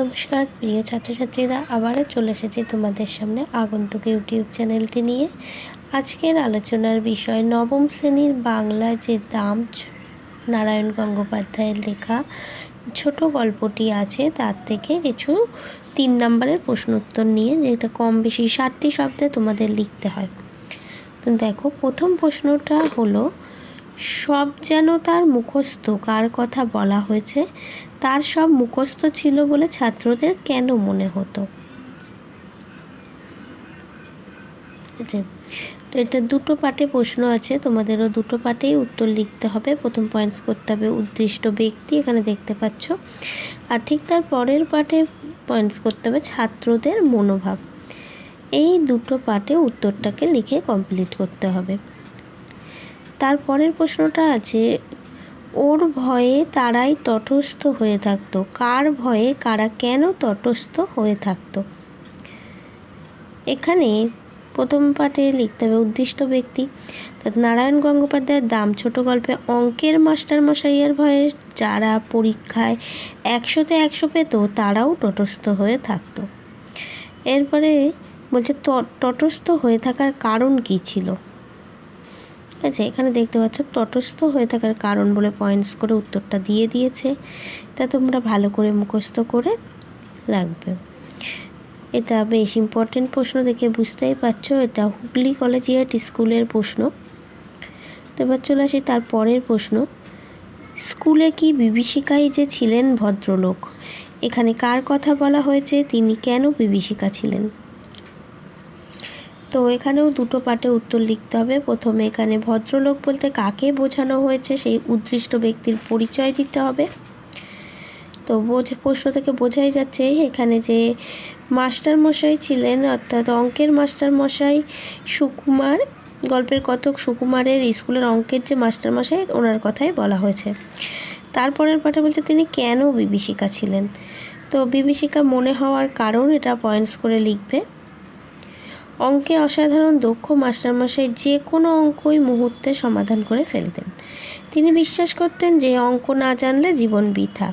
নমস্কার, প্রিয় ছাত্রছাত্রীরা, আবারও চলে এসেছি তোমাদের সামনে আগন্তুক ইউটিউব চ্যানেলটি নিয়ে। আজকের আলোচনার বিষয়, নবম শ্রেণির বাংলা যে দাম, নারায়ণ গঙ্গোপাধ্যায়ের লেখা ছোট গল্পটি আছে, তার থেকে কিছু তিন নম্বরের প্রশ্ন উত্তর নিয়ে, যেটা কম বেশি ষাটটি শব্দে তোমাদের লিখতে হয়। তো দেখো, প্রথম প্রশ্নটা হলো সব যেন তার মুখস্থ, কার কথা বলা হয়েছে, তার সব মুখস্থ ছিল বলে ছাত্রদের কেন মনে হতো? আছে তো এটা দুটো পাটে প্রশ্ন আছে, তোমাদেরও দুটো পাটেই উত্তর লিখতে হবে। প্রথম পয়েন্টস করতে হবে উদ্দিষ্ট ব্যক্তি, এখানে দেখতে পাচ্ছ। আর ঠিক তার পরের পাটে পয়েন্টস করতে হবে ছাত্রদের মনোভাব। এই দুটো পাটে উত্তরটাকে লিখে কমপ্লিট করতে হবে। তারপরের প্রশ্নটা আছে, ওর ভয়ে তারাই তটস্থ হয়ে থাকতো। কার ভয়ে কারা কেন তটস্থ হয়ে থাকতো? এখানে প্রথম পাঠে লিখতে হবে, উদ্দিষ্ট ব্যক্তি। নারায়ণ গঙ্গোপাধ্যায়ের দাম ছোট গল্পে, অঙ্কের মাস্টার মশাইয়ের ভয়ে যারা পরীক্ষায় একশোতে একশো পেত, তারাও তটস্থ হয়ে থাকতো। এরপরে বলছে তটস্থ হয়ে থাকার কারণ কী ছিল? আছে, এখানে দেখতে পাচ্ছ তটস্থ হয়ে থাকার কারণ বলে পয়েন্টস করে উত্তরটা দিয়ে দিয়েছে। এটা তোমরা ভালো করে মুখস্থ করে রাখবে। এটা বেশ ইম্পর্টেন্ট প্রশ্ন দেখে বুঝতেই পারছ, এটা হুগলি কলেজিয়েট স্কুলের প্রশ্ন। তো এবার চলে আসি তার পরের প্রশ্ন। স্কুলে কি বিভীষিকাই যে ছিলেন ভদ্রলোক? এখানে কার কথা বলা হয়েছে? তিনি কেন বিভীষিকা ছিলেন? তো এখানেও দুটো পাটে উত্তর লিখতে হবে। প্রথমে এখানে ভদ্রলোক বলতে কাকে বোঝানো হয়েছে সেই উদ্দিষ্ট ব্যক্তির পরিচয় দিতে হবে। তো বোঝ প্রশ্ন থেকে বোঝাই যাচ্ছে এখানে যে মাস্টার মশাই ছিলেন অর্থাৎ অঙ্কের মাস্টার মশাই সুকুমার, গল্পের কতক সুকুমারের স্কুলের অঙ্কের যে মাস্টার মশাই ওনার কথাই বলা হয়েছে। তারপরের পাঠে বলছে তিনি কেন বিভীষিকা ছিলেন? তো বিভীষিকা মনে হওয়ার কারণ এটা পয়েন্টস করে লিখবে। অঙ্কে অসাধারণ দক্ষ মাস্টারমশাই যে কোনো অঙ্কই মুহূর্তে সমাধান করে ফেলতেন। তিনি বিশ্বাস করতেন যে অঙ্ক না জানলে জীবন বৃথা।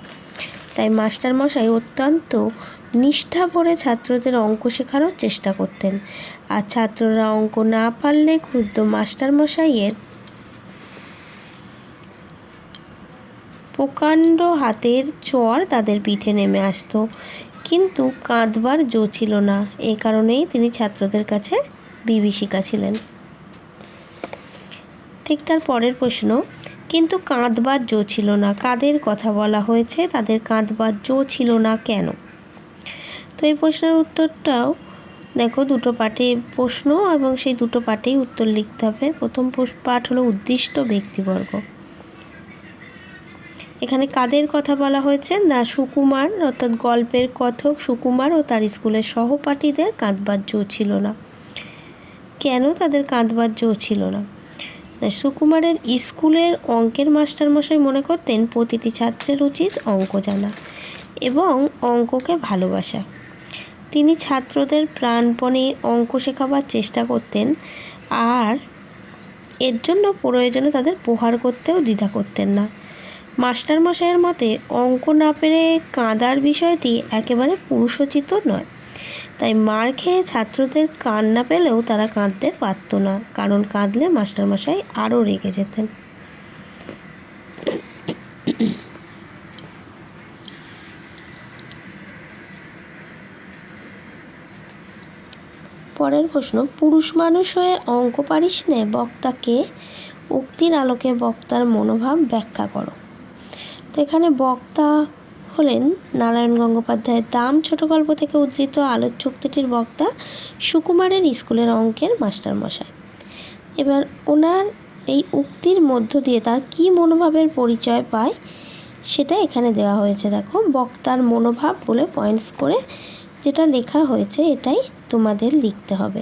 তাই মাস্টারমশাই অত্যন্ত নিষ্ঠা ভরে ছাত্রদের অঙ্ক শেখানোর চেষ্টা করতেন। আর ছাত্ররা অঙ্ক না পারলে ক্ষুদ্র মাস্টারমশাইয়ের প্রকাণ্ড হাতের চর তাদের পিঠে নেমে আসতো। কিন্তু কাঁদবার জো ছিল না। এই কারণেই তিনি ছাত্রদের কাছে বিভীষিকা ছিলেন। ঠিক তার পরের প্রশ্ন, কিন্তু কাঁদবার জো ছিল না। কাদের কথা বলা হয়েছে? তাদের কাঁদবার জো ছিল না কেন? তো এই প্রশ্নের উত্তরটাও দেখো, দুটো পাঠে প্রশ্ন এবং সেই দুটো পাঠেই উত্তর লিখতে হবে। প্রথম পাঠ হলো উদ্দিষ্ট ব্যক্তিবর্গ। এখানে কাদের কথা বলা হয়েছে? না, সুকুমার, অর্থাৎ গল্পের কথক সুকুমার ও তার স্কুলের সহপাঠীদের কাঁদবার জো ছিল না। কেন তাদের কাঁদবার জো ছিল না, সুকুমারের স্কুলের অঙ্কের মাস্টারমশাই মনে করতেন, প্রতিটি ছাত্রের উচিত অঙ্ক জানা এবং অঙ্ককে ভালোবাসা। তিনি ছাত্রদের প্রাণপণে অঙ্ক শেখাবার চেষ্টা করতেন আর এর জন্য প্রয়োজনে তাদের প্রহার করতেও দ্বিধা করতেন না। মাস্টারমশাইয়ের মতে, অঙ্ক না পেরে কাঁদার বিষয়টি একেবারে পুরুষোচিত নয়। তাই মার খেয়ে ছাত্রদের কান্না পেলেও তারা কাঁদতে পারতো না, কারণ কাঁদলে মাস্টারমশাই আরও রেগে যেতেন। পরের প্রশ্ন, পুরুষ মানুষ হয়ে অঙ্ক পারিস নে, বক্তাকে উক্তির আলোকে বক্তার মনোভাব ব্যাখ্যা করো। তো এখানে বক্তা হলেন নারায়ণ গঙ্গোপাধ্যায়ের দাম ছোট গল্প থেকে উদ্ধৃত আলোকচুক্তিটির বক্তা সুকুমারের স্কুলের অঙ্কের মাস্টারমশাই। এবার ওনার এই উক্তির মধ্য দিয়ে তার কী মনোভাবের পরিচয় পায় সেটা এখানে দেওয়া হয়েছে। দেখো, বক্তার মনোভাব বলে পয়েন্টস করে যেটা লেখা হয়েছে এটাই তোমাদের লিখতে হবে।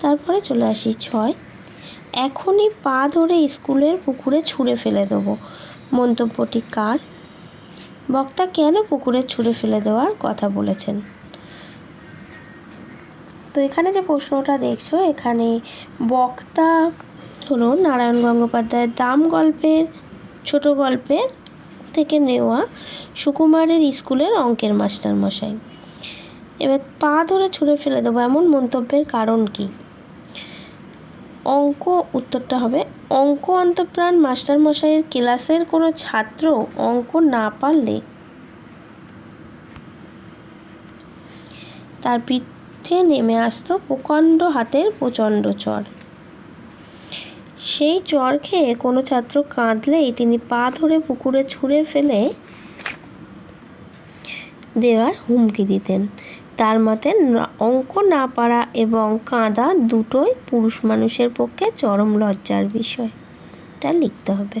তারপরে চলে আসি ছয়। এখনই পা ধরে স্কুলের পুকুরে ছুঁড়ে ফেলে দেবো। মন্তব্যটি কার? বক্তা কেন পুকুরে ছুঁড়ে ফেলে দেওয়ার কথা বলেছেন? তো এখানে যে প্রশ্নটা দেখছ, এখানে বক্তা হলো নারায়ণ গঙ্গোপাধ্যায়ের দাম গল্পের, ছোট গল্পের থেকে নেওয়া সুকুমারের স্কুলের অঙ্কের মাস্টারমশাই। এবার পা ধরে ছুঁড়ে ফেলে দেবো এমন মন্তব্যের কারণ কি? অঙ্ক উত্তরটা হবে, অঙ্ক অন্তপ্রাণ মাস্টারমশাইয়ের ক্লাসের কোনো ছাত্র অঙ্ক না পারলে। তার পিঠে নেমে আসতো প্রকাণ্ড হাতের প্রচণ্ড চর। সেই চর খেয়ে কোনো ছাত্র কাঁদলেই তিনি পা ধরে পুকুরে ছুঁড়ে ফেলে দেওয়ার হুমকি দিতেন। তার মতে অঙ্ক না পারা এবং কাঁদা দুটোই পুরুষ মানুষের পক্ষে চরম লজ্জার বিষয়। এটা লিখতে হবে।